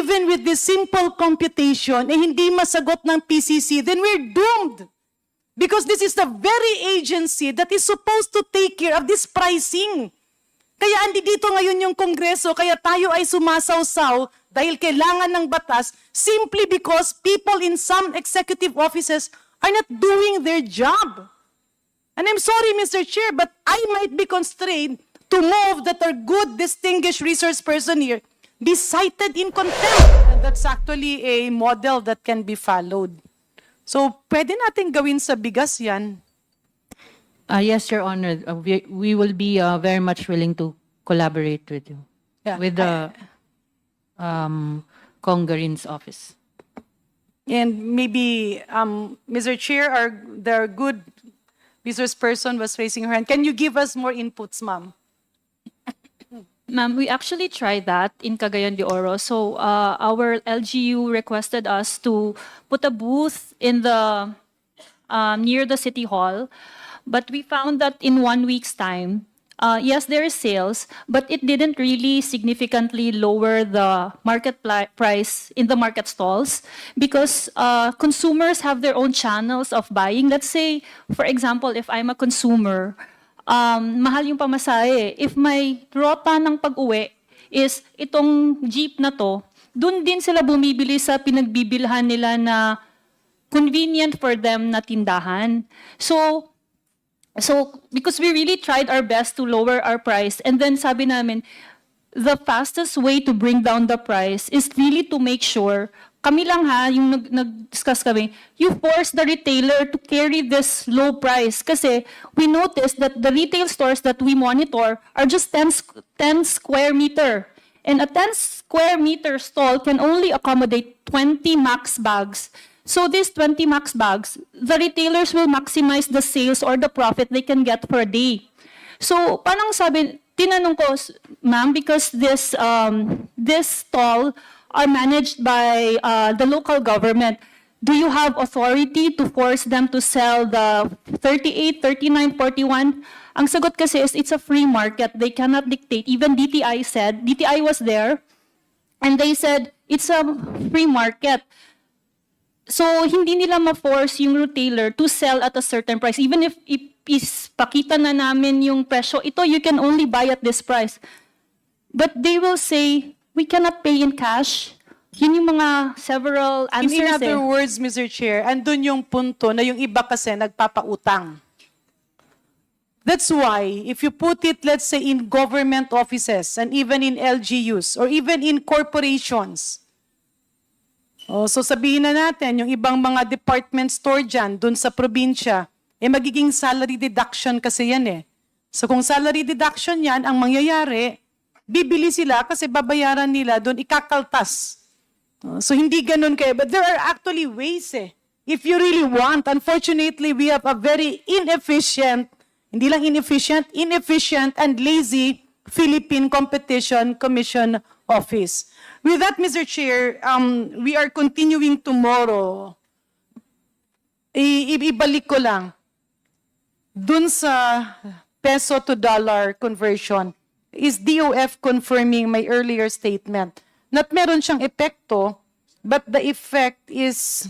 even with this simple computation, eh hindi masagot ng PCC, then we're doomed. Because this is the very agency that is supposed to take care of this pricing. Kaya andi dito ngayon yung Kongreso, kaya tayo ay sumasawsaw dahil kailangan ng batas simply because people in some executive offices are not doing their job. And I'm sorry, Mr. Chair, but I might be constrained to move that our good, distinguished resource person here be cited in contempt. And that's actually a model that can be followed. So, pwede natin gawin sa bigas yan. Uh, yes, Your Honor. Uh, we, we will be uh, very much willing to collaborate with you, Yeah. with the um, Congarin's office. And maybe, um, Mr. Chair, our, their good resource person was raising her hand. Can you give us more inputs, ma'am? Ma'am, we actually tried that in Cagayan de Oro. So uh, our LGU requested us to put a booth in the um, near the city hall, but we found that in one week's time, uh, yes, there is sales, but it didn't really significantly lower the market price in the market stalls because uh, consumers have their own channels of buying. Let's say, for example, if I'm a consumer, um, mahal yung pamasahe. If may rota ng pag-uwi is itong jeep na to, dun din sila bumibili sa pinagbibilhan nila na convenient for them na tindahan. So, so because we really tried our best to lower our price and then sabi namin, the fastest way to bring down the price is really to make sure, kami lang ha, yung nag- nag-discuss kami, you force the retailer to carry this low price. Kasi we noticed that the retail stores that we monitor are just 10, sq- 10 square meter. And a 10 square meter stall can only accommodate 20 max bags. So these 20 max bags, the retailers will maximize the sales or the profit they can get per day. So, parang sabi, tinanong ko, "S- ma'am, because this, um, this stall are managed by uh, the local government, do you have authority to force them to sell the 38, 39, 41? Ang sagot kasi is, it's a free market. They cannot dictate. Even DTI said, DTI was there, and they said, it's a free market. So, hindi nila ma-force yung retailer to sell at a certain price. Even if ipakita na namin yung presyo, ito, you can only buy at this price. But they will say, we cannot pay in cash. Yun yung mga several In, in answers other eh. words, Mr. Chair, andun yung punto na yung iba kasi nagpapautang. That's why, if you put it, let's say, in government offices and even in LGUs or even in corporations, oh, so sabihin na natin, yung ibang mga department store dyan, dun sa probinsya, eh magiging salary deduction kasi yan eh. So kung salary deduction yan, ang mangyayari, bibili sila kasi babayaran nila dun, ikakaltas. Uh, So hindi ganun kayo. But there are actually ways eh. If you really want, unfortunately, we have a very inefficient, hindi lang inefficient, inefficient and lazy Philippine Competition Commission Office. With that, Mr. Chair, um, we are continuing tomorrow. I- ibalik ko lang. Dun sa peso to dollar conversion, is DOF confirming my earlier statement that meron siyang epekto, but the effect is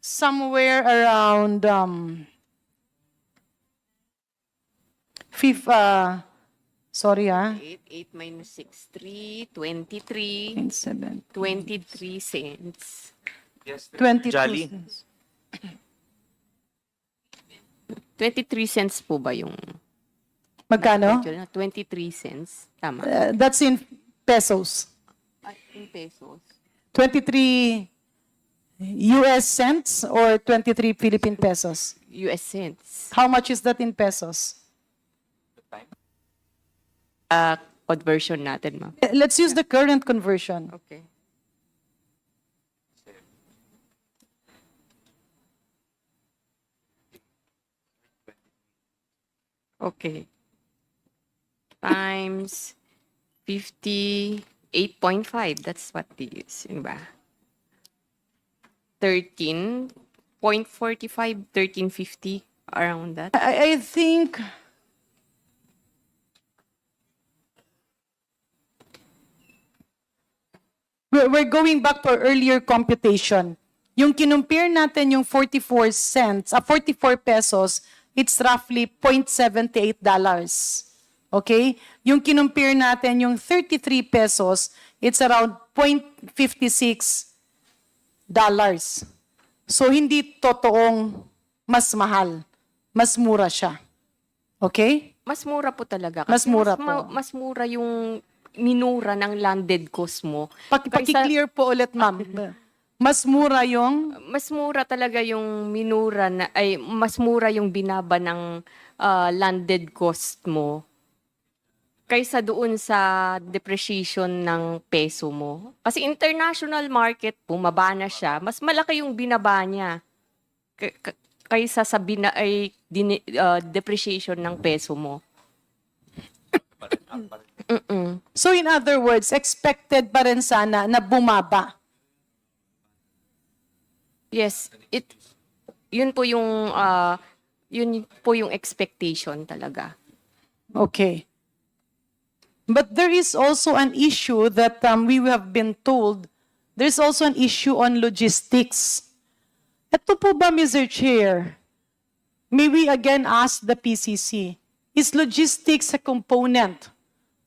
somewhere around um, fif, uh, sorry ah, 8, 8 minus 6, 3, 23, 7, 23 cents. 22 Jolly. cents. 23 cents po ba yung Magkano? actual na? 23 cents. Tama. Uh, that's in pesos. In pesos. 23 US cents or 23 Philippine pesos? US cents. How much is that in pesos? Ah, conversion natin, ma'am. Eh, Let's use the current conversion. Okay. Okay. Times 58.5. That's what it is. Yun ba? 13.45, 13.50, around that. I, I think we're, going back to earlier computation. Yung kinumpare natin yung 44 cents, ah, 44 pesos, it's roughly 0.78 dollars. Okay? Yung kinumpare natin yung 33 pesos, it's around 0.56 dollars. So, hindi totoong mas mahal. Mas mura siya. Okay? Mas mura po talaga. Mas mura mas, ma- po. mas mura yung minura ng landed cost mo. Kaysa- paki-clear po ulit, ma'am. Mas mura yung mas mura talaga yung minura na ay mas mura yung binaba ng ah, landed cost mo kaysa doon sa depreciation ng peso mo. Kasi international market, bumaba na siya, mas malaki yung binaba niya k- k- kaysa sa bina, ay, dini- ah, depreciation ng peso mo. Mm-mm. So in other words, expected pa rin sana na bumaba. Yes, it yun po yung ah, yun po yung expectation talaga. Okay. But there is also an issue that um, we have been told, there's also an issue on logistics. Ito po ba, Mr. Chair? May we again ask the PCC, is logistics a component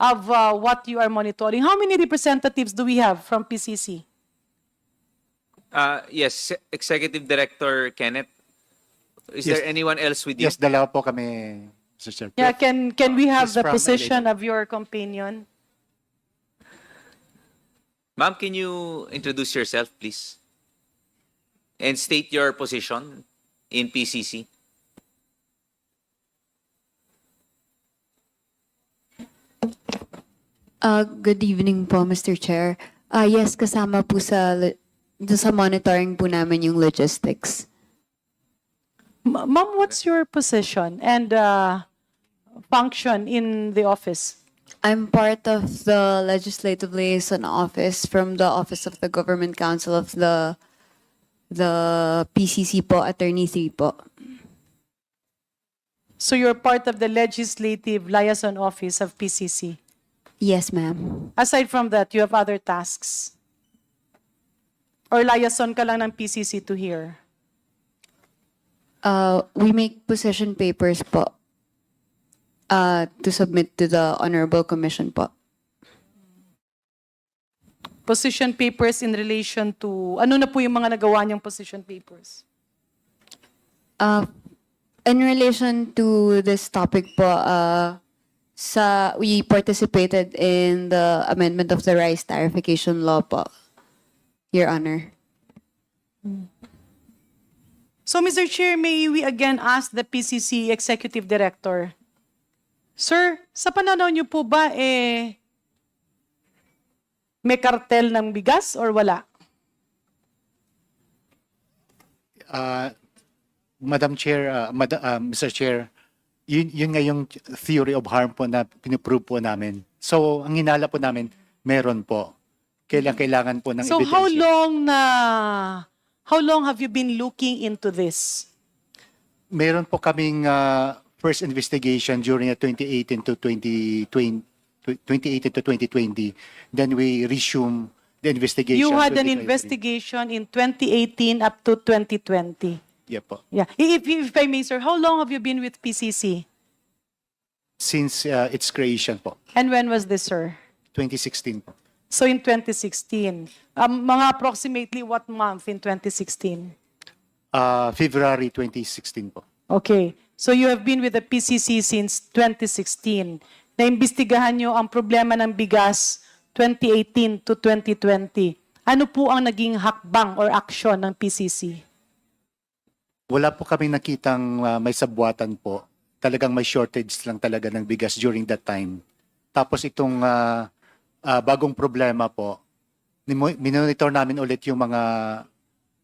of uh, what you are monitoring? How many representatives do we have from PCC? Uh, yes, Executive Director Kenneth. Is Yes. there anyone else with you? Yes, dalawa po kami, Mr. Chair. Yeah, can, can we have Yes, the from position of your companion? Ma'am, can you introduce yourself, please? And state your position in PCC. Uh, good evening po, Mr. Chair. Ah, yes, kasama po sa, lo- dun sa monitoring po namin yung logistics. Ma- Ma'am, what's your position and uh, function in the office? I'm part of the Legislative Liaison Office from the Office of the Government Council of the the PCC po, Attorney 3 po. So you're part of the Legislative Liaison Office of PCC. Yes, ma'am. Aside from that, you have other tasks? Or liaison ka lang ng PCC to here? Uh, we make position papers po uh, to submit to the Honorable Commission po. Position papers in relation to, ano na po yung mga nagawa niyang position papers? Uh, in relation to this topic po, uh, sa, we participated in the amendment of the rice tarification law po, Your Honor. So, Mr. Chair, may we again ask the PCC Executive Director, Sir, sa pananaw niyo po ba, eh, may kartel ng bigas or wala? Uh, Madam Chair, uh, Mad- uh, Mr. Chair, yun, yun nga yung theory of harm po na pinuprove po namin. So, ang hinala po namin, meron po. Kailang kailangan po ng So how ebidensya. long na how long have you been looking into this? Meron po kaming uh, first investigation during the 2018 to 2020, 2018 to 2020. Then we resume the investigation. You had an 2023. investigation in 2018 up to 2020. Yeah po. Yeah. If, if I may, sir, how long have you been with PCC? Since uh, its creation po, And when was this, sir? 2016 po. So in 2016. Um, mga approximately what month in 2016? Uh, February 2016 po. Okay. So you have been with the PCC since 2016. Naimbestigahan nyo ang problema ng bigas 2018 to 2020. Ano po ang naging hakbang or action ng PCC? Wala po kami nakitang uh, may sabwatan po. Talagang may shortage lang talaga ng bigas during that time. Tapos itong uh, uh, bagong problema po, minonitor namin ulit yung mga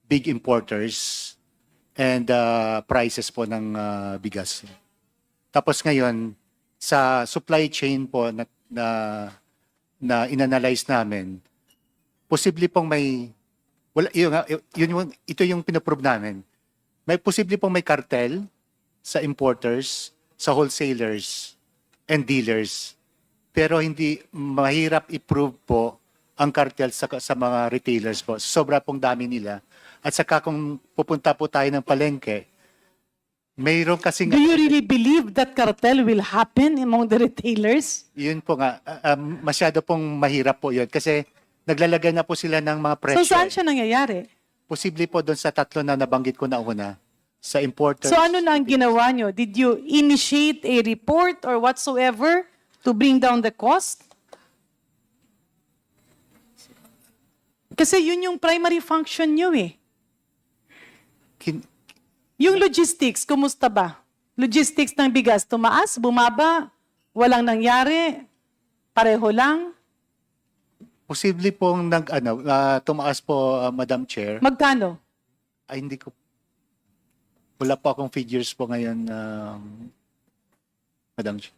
big importers and uh, prices po ng uh, bigas. Tapos ngayon, sa supply chain po na, na, na inanalyze namin, posible pong may, wala, yun, yun, yung- ito yung pinaprove namin may posible pong may cartel sa importers, sa wholesalers, and dealers. Pero hindi mahirap i-prove po ang cartel sa, sa mga retailers po. Sobra pong dami nila. At saka kung pupunta po tayo ng palengke, mayroon kasing... Do you really believe that cartel will happen among the retailers? Yun po nga, uh, um, masyado pong mahirap po yun kasi naglalagay na po sila ng mga presyo. So saan siya nangyayari? Posible po doon sa tatlo na nabanggit ko na una, sa importers. So ano na ang ginawa nyo? Did you initiate a report or whatsoever to bring down the cost? Kasi yun yung primary function nyo eh. Kin- Yung logistics, kumusta ba? Logistics ng bigas, tumaas, bumaba, walang nangyari, pareho lang. posible pong nag, ano, ah, tumaas po, ah, Madam Chair. Magkano? Ay, hindi ko, wala po akong figures po ngayon, um, Madam Chair.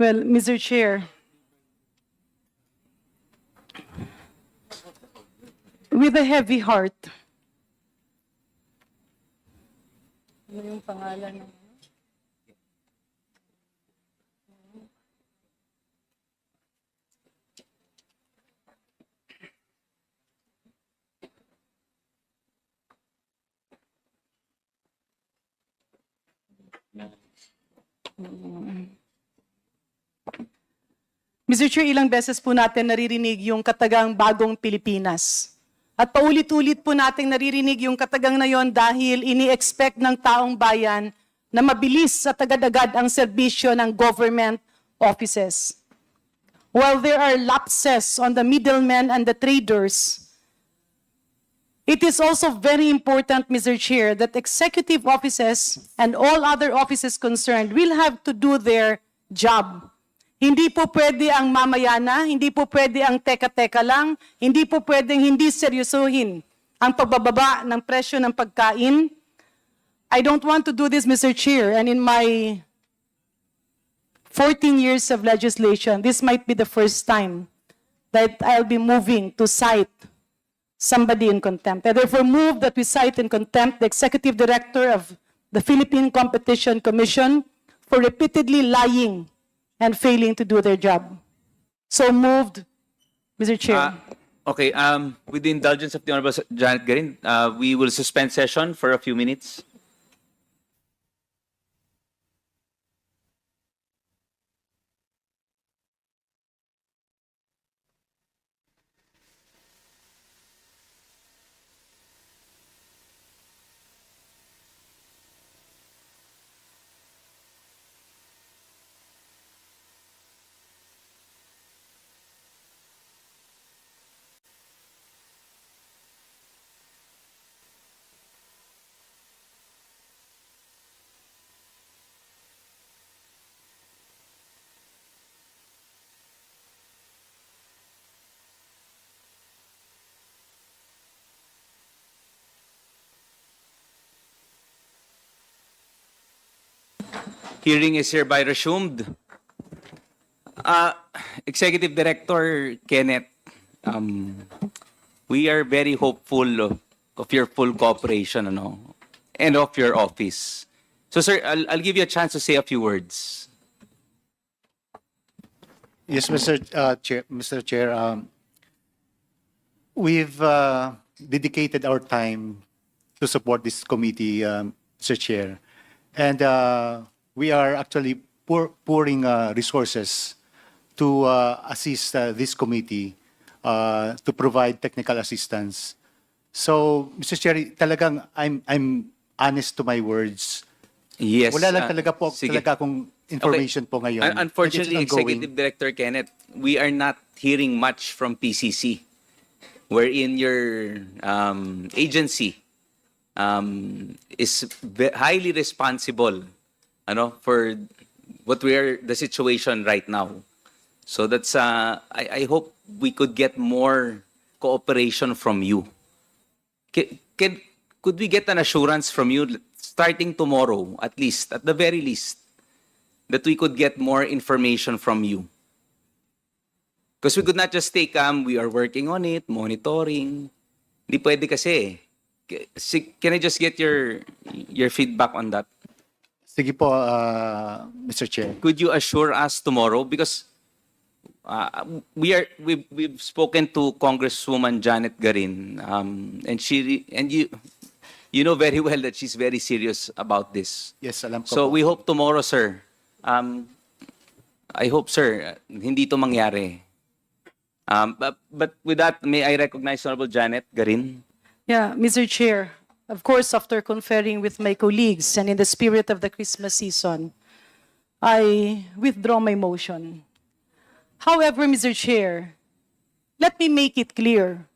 Well, Mr. Chair, with a heavy heart, Mr. Chair, ilang beses po natin naririnig yung katagang bagong Pilipinas. At paulit-ulit po natin naririnig yung katagang na yon dahil ini-expect ng taong bayan na mabilis at agad-agad ang serbisyo ng government offices. While there are lapses on the middlemen and the traders, It is also very important, Mr. Chair, that executive offices and all other offices concerned will have to do their job. Hindi po pwede ang mamayana, hindi po pwede ang teka-teka lang, hindi po pwedeng hindi seryosohin ang pagbababa ng presyo ng pagkain. I don't want to do this, Mr. Chair, and in my 14 years of legislation, this might be the first time that I'll be moving to cite somebody in contempt. I therefore move that we cite in contempt the executive director of the Philippine Competition Commission for repeatedly lying and failing to do their job. So moved, Mr. Chair. Uh, okay, um, with the indulgence of the Honorable Janet Garin, uh, we will suspend session for a few minutes. Hearing is hereby resumed. Uh, Executive Director Kenneth, um, we are very hopeful of, of your full cooperation, ano, and of your office. So, sir, I'll, I'll give you a chance to say a few words. Yes, Mr. uh, Chair, Mr. Chair, um, we've uh, dedicated our time to support this committee, um, Mr. Chair. And uh, we are actually pour, pouring uh, resources to uh, assist uh, this committee uh, to provide technical assistance. So, Mr. Chair, talagang I'm, I'm honest to my words. Yes. Wala lang uh, talaga po sige. talaga akong information po ngayon. Un- Unfortunately. Executive Director Kenneth, we are not hearing much from PCC, wherein your um, agency um, is highly responsible ano, for what we are, the situation right now. So that's, uh, I, I hope we could get more cooperation from you. Can, can, could we get an assurance from you starting tomorrow, at least, at the very least, that we could get more information from you. Because we could not just stay calm, we are working on it, monitoring. Hindi pwede kasi. Can I just get your your feedback on that? Sige po, uh, Mr. Chair. Could you assure us tomorrow? Because uh, we are we've, we've spoken to Congresswoman Janet Garin, um, and she and you you know very well that she's very serious about this. Yes, alam ko So po. we hope tomorrow, sir. Um, I hope, sir, hindi to mangyari. Um, but, but with that, may I recognize Honorable Janet Garin? Yeah, Mr. Chair, of course, after conferring with my colleagues and in the spirit of the Christmas season, I withdraw my motion. However, Mr. Chair, let me make it clear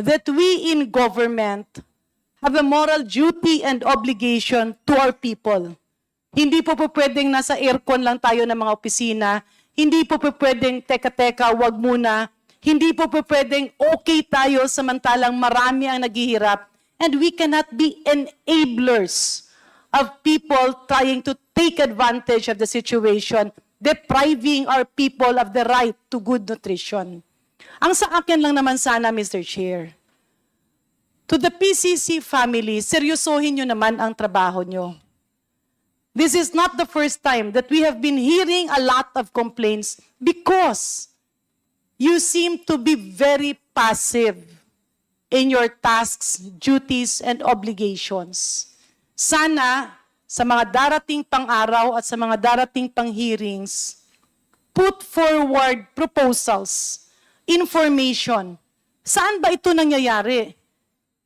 that we in government have a moral duty and obligation to our people. Hindi po po pwedeng nasa aircon lang tayo ng mga opisina. Hindi po po pwedeng, teka-teka, wag muna. Hindi po pwedeng okay tayo samantalang marami ang naghihirap. And we cannot be enablers of people trying to take advantage of the situation, depriving our people of the right to good nutrition. Ang sa akin lang naman sana, Mr. Chair, to the PCC family, seryosohin nyo naman ang trabaho nyo. This is not the first time that we have been hearing a lot of complaints because you seem to be very passive in your tasks, duties, and obligations. Sana, sa mga darating pang-araw at sa mga darating pang-hearings, put forward proposals, information. Saan ba ito nangyayari?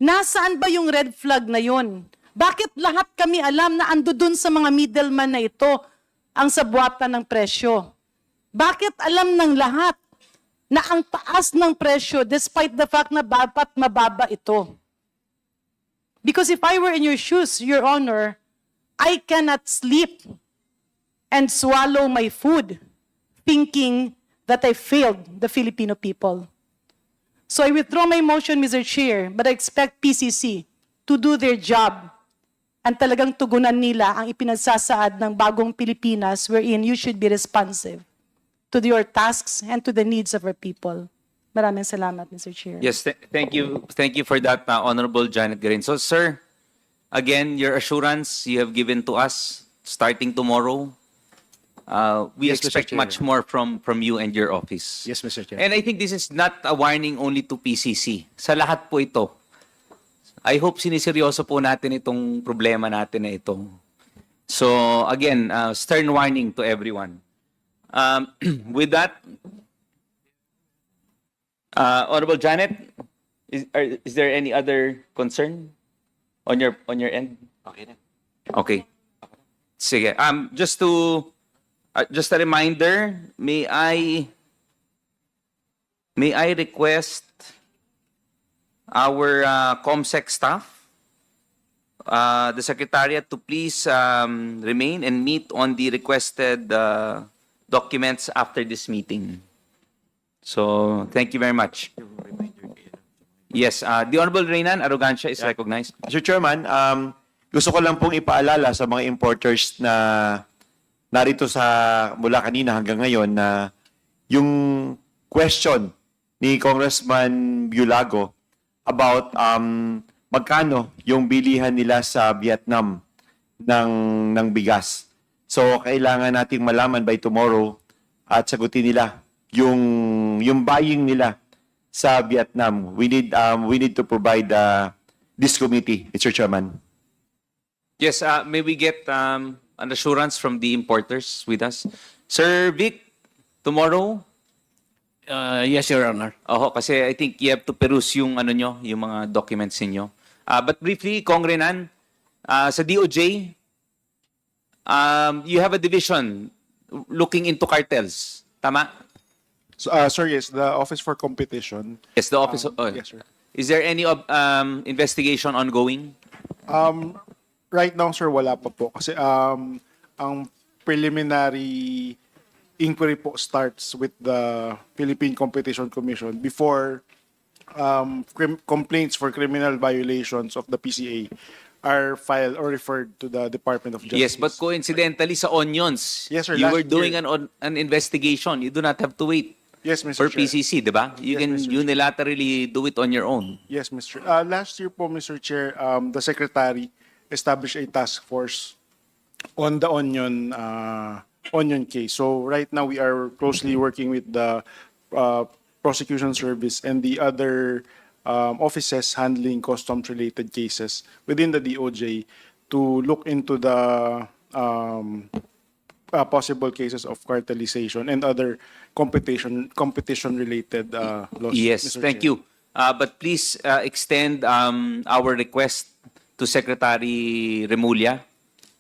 Nasaan ba yung red flag na yon? Bakit lahat kami alam na ando dun sa mga middleman na ito ang sabuatan ng presyo? Bakit alam ng lahat na ang taas ng presyo despite the fact na dapat mababa ito? Because if I were in your shoes, Your Honor, I cannot sleep and swallow my food thinking that I failed the Filipino people. So I withdraw my motion, Mr. Chair, but I expect PCC to do their job and talagang tugunan nila ang ipinagsasaad ng bagong Pilipinas wherein you should be responsive to your tasks and to the needs of our people. Maraming salamat, Mr. Chair. Yes, th- thank you. Thank you for that, uh, Honorable Janet Garin. So, sir, again, your assurance you have given to us starting tomorrow. Uh, we Yes, Mr. expect Chair. much more from from you and your office. Yes, Mr. Chair. And I think this is not a warning only to PCC. Sa lahat po ito. I hope siniseryoso po natin itong problema natin na ito. So, again, uh, stern warning to everyone. Um, with that, uh, Honorable Janet, is, there any other concern on your on your end? Okay. Okay. Sige. Um, uh, just a reminder, may I may I request our uh, ComSec staff, the Secretariat, to please um, remain and meet on the requested documents after this meeting. So, thank you very much. Yes, uh, the Honorable Reynan Arrogancia is recognized. Mr. Chairman, um, gusto ko lang pong ipaalala sa mga importers na narito sa mula kanina hanggang ngayon na yung question ni Congressman Bulago about um, magkano yung bilihan nila sa Vietnam ng, ng bigas. So, kailangan nating malaman by tomorrow at sagutin nila yung, yung buying nila sa Vietnam. We need, um, we need to provide uh, this committee, Mr. Chairman. Yes, uh, may we get um, an assurance from the importers with us? Sir Vic, tomorrow? Uh, yes, Your Honor. Oo, kasi I think you have to peruse yung ano nyo, yung mga documents ninyo. Uh, but briefly, Kong Renan, uh, sa DOJ, um, you have a division looking into cartels. Tama? So, uh, sir, yes, the Office for Competition. Yes, the office. Um, of, oh. yes, sir. Is there any um, investigation ongoing? Right now, sir, wala pa po. Kasi um, ang preliminary inquiry po starts with the Philippine Competition Commission before um, complaints for criminal violations of the PCA are filed or referred to the Department of Justice. Yes, but coincidentally sa onions, Yes, sir, you last were doing year- an on- an investigation. You do not have to wait Yes, Mr. for Chair. PCC, di ba? You Yes, can Mr. Chair. unilaterally do it on your own. Yes, Mr. Uh, last year po, Mr. Chair, um, the Secretary established a task force on the onion uh, onion case. So right now we are closely working with the uh, prosecution service and the other um, offices handling customs related cases within the DOJ to look into the um, uh, possible cases of cartelization and other competition competition related uh, laws. Yes, Mr. thank Chair. you. Uh, but please uh, extend um, our request to Secretary Remulla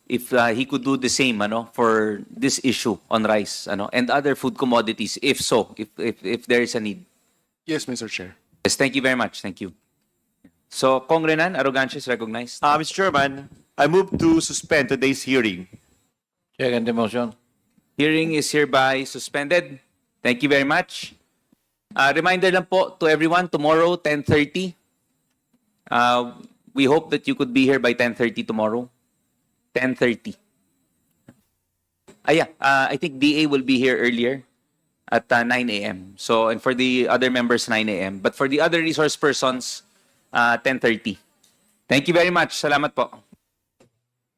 if uh, he could do the same ano for this issue on rice ano and other food commodities if so if if, if there is a need. Yes, Mr. Chair. Yes, thank you very much. Thank you. So, Kong Renan, arrogancy is recognized. Uh, Mr. Chairman, I move to suspend today's hearing. Second the motion. Hearing is hereby suspended. Thank you very much. Uh, reminder lang po to everyone, tomorrow, 10.30. Uh, we hope that you could be here by 10.30 tomorrow. 10.30. Ah, yeah, uh, I think DA will be here earlier at uh, 9 a.m. So, and for the other members, 9 a.m. But for the other resource persons, uh, 10.30. Thank you very much. Salamat po.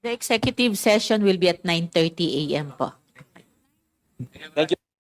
The executive session will be at 9:30 a.m. po. Thank you.